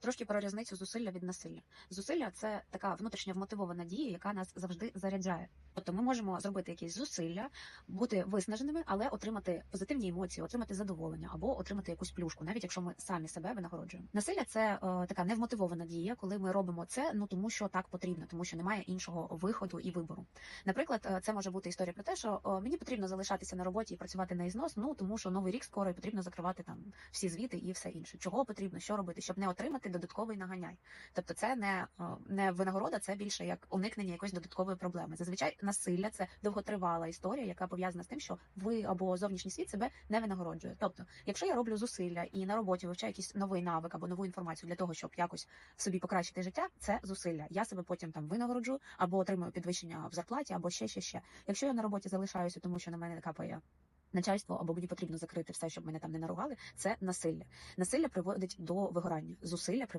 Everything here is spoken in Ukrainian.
Трошки про різницю зусилля від насилля. Зусилля це така внутрішня вмотивована дія, яка нас завжди заряджає. Тобто ми можемо зробити якісь зусилля, бути виснаженими, але отримати позитивні емоції, отримати задоволення або отримати якусь плюшку, навіть якщо ми самі себе винагороджуємо. Насилля це е, така невмотивована дія, коли ми робимо це, ну тому що так потрібно, тому що немає іншого виходу і вибору. Наприклад, е, це може бути історія про те, що е, мені потрібно залишатися на роботі і працювати на ізнос, ну тому що новий рік скоро і потрібно закривати там всі звіти і все інше. Чого потрібно, що робити, щоб не отримати додатковий наганяй. Тобто, це не, е, не винагорода, це більше як уникнення якоїсь додаткової проблеми. Зазвичай насилля це довготривала історія, яка пов'язана з тим, що ви або зовнішній світ себе не винагороджує. Тобто, якщо я роблю зусилля і на роботі вивчаю якийсь новий навик або нову інформацію для того, щоб якось собі покращити життя, це зусилля. Я себе потім там винагороджу або отримую підвищення в зарплаті, або ще ще ще. Якщо я на роботі залишаюся, тому що на мене капає. Начальство або мені потрібно закрити все, щоб мене там не наругали. Це насилля. Насилля приводить до вигорання. Зусилля